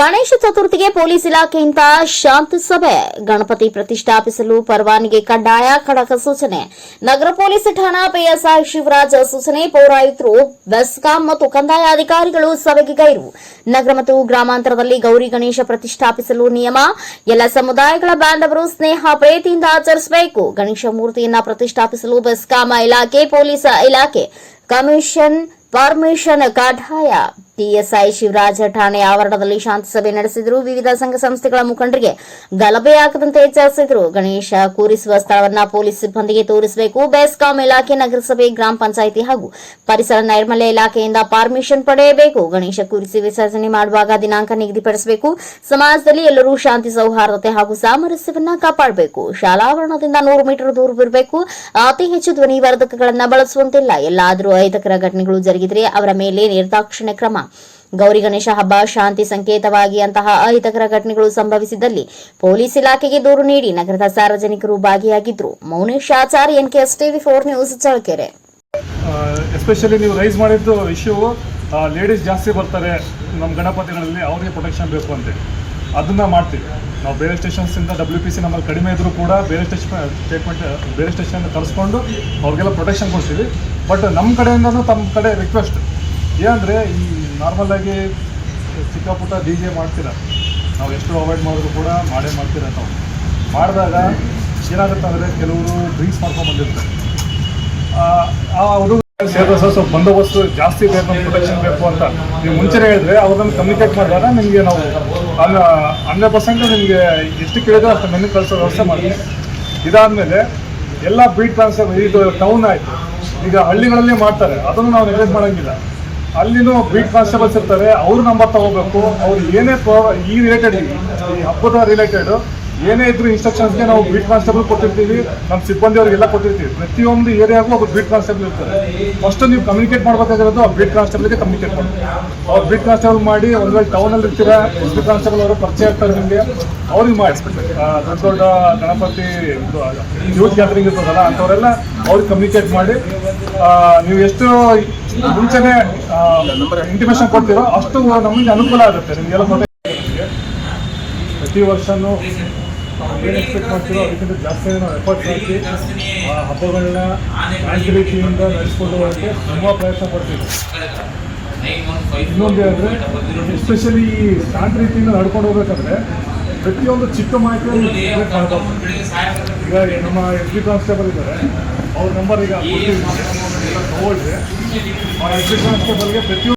Ganesha ಚತುರ್ಥಿಗೆ police ಇಲಾಖೆಯಿಂದ ಶಾಂತಿ ಸಭೆ. ಗಣಪತಿ ಪ್ರತಿಷ್ಠಾಪಿಸಲು ಪರವಾನಿಗೆ ಕಡ್ಡಾಯ ಖಡಕ ಸೂಚನೆ. ನಗರ ಪೊಲೀಸ್ ಠಾಣಾ ಪಿಎಸ್ಐ ಶಿವರಾಜ್ ಸೂಚನೆ. ಪೌರಾಯುಕ್ತರು, ಬೆಸ್ಕಾಂ ಮತ್ತು ಕಂದಾಯ ಅಧಿಕಾರಿಗಳು ಸಭೆಗೆ ಗೈರು. ನಗರ ಮತ್ತು ಗ್ರಾಮಾಂತರದಲ್ಲಿ ಗೌರಿ ಗಣೇಶ ಪ್ರತಿಷ್ಠಾಪಿಸಲು ನಿಯಮ. ಎಲ್ಲ ಸಮುದಾಯಗಳ ಬಾಂಧವರು ಸ್ನೇಹ, ಪ್ರೀತಿಯಿಂದ ಆಚರಿಸಬೇಕು. ಗಣೇಶ ಮೂರ್ತಿಯನ್ನ ಪ್ರತಿಷ್ಠಾಪಿಸಲು ಬೆಸ್ಕಾಂ ಇಲಾಖೆ, ಪೊಲೀಸ್ ಇಲಾಖೆ ಕಮಿಷನ್ ಪರ್ಮಿಷನ್ ಕಡ್ಡಾಯ. ಟಿಎಸ್ಐ ಶಿವರಾಜ ಠಾಣೆ ಆವರಣದಲ್ಲಿ ಶಾಂತಿ ಸಭೆ ನಡೆಸಿದರು. ವಿವಿಧ ಸಂಘ ಸಂಸ್ಥೆಗಳ ಮುಖಂಡರಿಗೆ ಗಲಭೆಯಾಗದಂತೆ ಎಚ್ಚರಿಸಿದರು. ಗಣೇಶ ಕೂರಿಸುವ ಸ್ಥಳವನ್ನ ಪೊಲೀಸ್ ಸಿಬ್ಬಂದಿಗೆ ತೋರಿಸಬೇಕು. ಬೆಸ್ಕಾಂ ಇಲಾಖೆ ನಗರಸಭೆ, ಗ್ರಾಮ ಪಂಚಾಯಿತಿ ಹಾಗೂ ಪರಿಸರ ನೈರ್ಮಲ್ಯ ಇಲಾಖೆಯಿಂದ ಪರ್ಮಿಷನ್ ಪಡೆಯಬೇಕು. ಗಣೇಶ ಕೂರಿಸಿ ವಿಸರ್ಜನೆ ಮಾಡುವಾಗ ದಿನಾಂಕ ನಿಗದಿಪಡಿಸಬೇಕು. ಸಮಾಜದಲ್ಲಿ ಎಲ್ಲರೂ ಶಾಂತಿ ಸೌಹಾರ್ದತೆ ಹಾಗೂ ಸಾಮರಸ್ಯವನ್ನ ಕಾಪಾಡಬೇಕು. ಶಾಲಾವರಣದಿಂದ ನೂರು ಮೀಟರ್ ದೂರವಿರಬೇಕು. ಅತಿ ಹೆಚ್ಚು ಧ್ವನಿ ವರ್ಧಕಗಳನ್ನ ಬಳಸುವಂತಿಲ್ಲ. ಎಲ್ಲಾದರೂ ಅಹಿತಕರ ಘಟನೆಗಳು ಜರುಗಿದರೆ ಅವರ ಮೇಲೆ ನಿರ್ದಾಕ್ಷಿಣ್ಯ ಕ್ರಮ. ಗೌರಿ ಗಣೇಶ ಹಬ್ಬ ಶಾಂತಿ ಸಂಕೇತವಾಗಿ ಅಂತಹ ಅಹಿತಕರ ಘಟನೆಗಳು ಸಂಭವಿಸಿದಲ್ಲಿ ಪೊಲೀಸ್ ಇಲಾಖೆಗೆ ದೂರು ನೀಡಿ ನಗರದ ಸಾರ್ವಜನಿಕರು ಭಾಗಿಯಾಗಿದ್ರು. Mounesh Achar NKS TV four news Challakere especially ನೀವು ರೈಸ್ ಮಾಡಿದ್ದು ಇಶ್ಯೂ ಲೇಡೀಸ್ ಜಾಸ್ತಿ ಬರ್ತಾರೆ ನಮ್ಮ ಗಣಪತಿಗಳಲ್ಲಿ, ಅವ್ರಿಗೆ ಪ್ರೊಟೆಕ್ಷನ್ ಬೇಕು ಅಂತ. ಅದನ್ನು ಮಾಡ್ತೀವಿ. ನಾವು ಬೇರೆ ಸ್ಟೇಷನ್ಸಿಂದ ಡಬ್ಲ್ಯೂ ಪಿ ಸಿ ನಮ್ಮಲ್ಲಿ ಕಡಿಮೆ ಇದ್ದರೂ ಕೂಡ ಬೇರೆ ಸ್ಟೇಷನ್ ಸ್ಟೇಟ್ಮೆಂಟ್ ಬೇರೆ ಸ್ಟೇಷನ್ ತರಿಸ್ಕೊಂಡು ಅವ್ರಿಗೆಲ್ಲ ಪ್ರೊಟೆಕ್ಷನ್ ಕೊಡ್ತೀವಿ. ಬಟ್ ನಮ್ಮ ಕಡೆಯಿಂದನೂ ತಮ್ಮ ಕಡೆ ರಿಕ್ವೆಸ್ಟ್ ಏನಂದರೆ ಈ ನಾರ್ಮಲಾಗಿ ಚಿಕ್ಕ ಪುಟ್ಟ ಡಿ ಜೆ ಮಾಡ್ತೀರ. ನಾವು ಎಷ್ಟು ಅವಾಯ್ಡ್ ಮಾಡಿದ್ರು ಕೂಡ ಮಾಡೇ ಮಾಡ್ತೀರ ನಾವು ಮಾಡಿದಾಗ ಏನಾಗುತ್ತೆ ಅಂದರೆ ಕೆಲವರು ಡ್ರಿಂಕ್ಸ್ ಮಾಡ್ಕೊಂಡು ಬಂದಿರ್ತಾರೆ. ಆ ಹುಡುಗ ಸೇರಿದ ಸರ್, ಸ್ವಲ್ಪ ಬಂದೋಬಸ್ತು ಜಾಸ್ತಿ ಬೇಕು ಪ್ರೊಟೆಕ್ಷನ್ ಬೇಕು ಅಂತ. ನೀವು ಮುಂಚೆನೇ ಹೇಳಿದ್ರೆ ಅವ್ರನ್ನ ಕಮ್ಯುನಿಕೇಟ್ ಮಾಡಿದಾಗ ನಿಮಗೆ ನಾವು ಅಲ್ಲ, ಹಂಡ್ರೆಡ್ ಪರ್ಸೆಂಟ್ ನಿಮಗೆ ಎಷ್ಟು ಕೇಳಿದ್ರೆ ಅಷ್ಟು ಮೆನು ಕಳಿಸೋ ವ್ಯವಸ್ಥೆ ಮಾಡ್ತೀವಿ ಇದಾದಮೇಲೆ ಎಲ್ಲ ಬೀಟ್ ಟ್ರಾನ್ಸ್ಫರ್ ಇದು ಟೌನ್ ಆಯಿತು. ಈಗ ಹಳ್ಳಿಗಳಲ್ಲಿ ಮಾಡ್ತಾರೆ, ಅದನ್ನು ನಾವು ನೆಗ್ಲೆಕ್ಟ್ ಮಾಡೋಂಗಿಲ್ಲ. ಅಲ್ಲಿನೂ ಬೀಟ್ ಕಾನ್ಸ್ಟೇಬಲ್ಸ್ ಇರ್ತಾರೆ, ಅವ್ರ ನಂಬರ್ ತಗೋಬೇಕು. ಅವ್ರು ಏನೇ ಪ್ರಾಬ್ಲಮ್ ಈ ರಿಲೇಟೆಡ್ ಈ ಹಬ್ಬದ ರಿಲೇಟೆಡ್ ಏನೇ ಇದ್ರು ಇನ್ಸ್ಟ್ರಕ್ಷನ್ಸ್ಗೆ ನಾವು ಬೀಟ್ ಕಾನ್ಸ್ಟೇಬಲ್ ಕೊಟ್ಟಿರ್ತೀವಿ ನಮ್ಮ ಸಿಬ್ಬಂದಿಯವರಿಗೆಲ್ಲ ಕೊಟ್ಟಿರ್ತೀವಿ. ಪ್ರತಿಯೊಂದು ಏರಿಯಾಗೂ ಒಬ್ಬ ಬೀಟ್ ಕಾನ್ಸ್ಟೇಬಲ್ ಇರ್ತಾರೆ. ಫಸ್ಟ್ ನೀವು ಕಮ್ಯುನಿಕೇಟ್ ಮಾಡಬೇಕಾಗಿರೋದು ಆ ಬೀಟ್ ಕಾನ್ಸ್ಟೇಬಲ್ಗೆ ಕಮ್ಯುನಿಕೇಟ್ ಮಾಡಿ ಅವ್ರು ಬೀಟ್ ಕಾನ್ಸ್ಟೇಬಲ್ ಮಾಡಿ ಒಂದು ವೇಳೆ ಟೌನಲ್ಲಿ ಇರ್ತೀರಾ ಎಸ್ ಬಿ ಕಾನ್ಸ್ಟೇಬಲ್ ಅವರು ಪರಿಚಯ ಇರ್ತಾರೆ ನಿಮಗೆ, ಅವ್ರಿಗೆ ಮಾಡಿ. ದೊಡ್ಡ ದೊಡ್ಡ ಗಣಪತಿ ಯೂತ್ ಗ್ಯಾದರಿಂಗ್ ಇರ್ತದಲ್ಲ, ಅಂಥವರೆಲ್ಲ ಅವ್ರಿಗೆ ಕಮ್ಯುನಿಕೇಟ್ ಮಾಡಿ ನೀವು ಎಷ್ಟು ಮುಂಚೆನೆ ಇಂಟಿಮೇಷನ್ ಕೊಡ್ತೀರೋ ಅಷ್ಟು ನಮಗೆ ಅನುಕೂಲ ಆಗುತ್ತೆ. ನಿಮಗೆಲ್ಲ ಪ್ರತಿ ವರ್ಷನೂ ಏನು ಎಕ್ಸ್ಪೆಕ್ಟ್ ಮಾಡ್ತೀರೋ ಅದಕ್ಕಿಂತ ಜಾಸ್ತಿ ನಾವು ಎಫರ್ಟ್ಸ್ ಹಾಕಿ ಆ ಹಬ್ಬಗಳನ್ನ ನಡೆಸ್ಕೊಂಡು ಹೋಗೋಕ್ಕೆ ತುಂಬ ಪ್ರಯತ್ನ ಪಡ್ತೀವಿ. ಇನ್ನೊಂದು ಅಂದರೆ ಎಸ್ಪೆಷಲಿ ಈ ಶಾಂತಿ ರೀತಿಯಿಂದ ನಡ್ಕೊಂಡು ಹೋಗ್ಬೇಕಂದ್ರೆ, ಪ್ರತಿಯೊಂದು ಚಿಕ್ಕ ಮಾಹಿತಿಯಲ್ಲಿ. ಈಗ ನಮ್ಮ ಎಸ್ ಬಿ ಕಾನ್ಸ್ಟೇಬಲ್ ಇದ್ದಾರೆ. ಅವ್ರ ನಂಬರ್ ಈಗ ನೋಡಿದ್ರೆ ಆ ಎಸ್ ಬಿ ಕಾನ್ಸ್ಟೇಬಲ್ಗೆ ಪ್ರತಿಯೊಂದು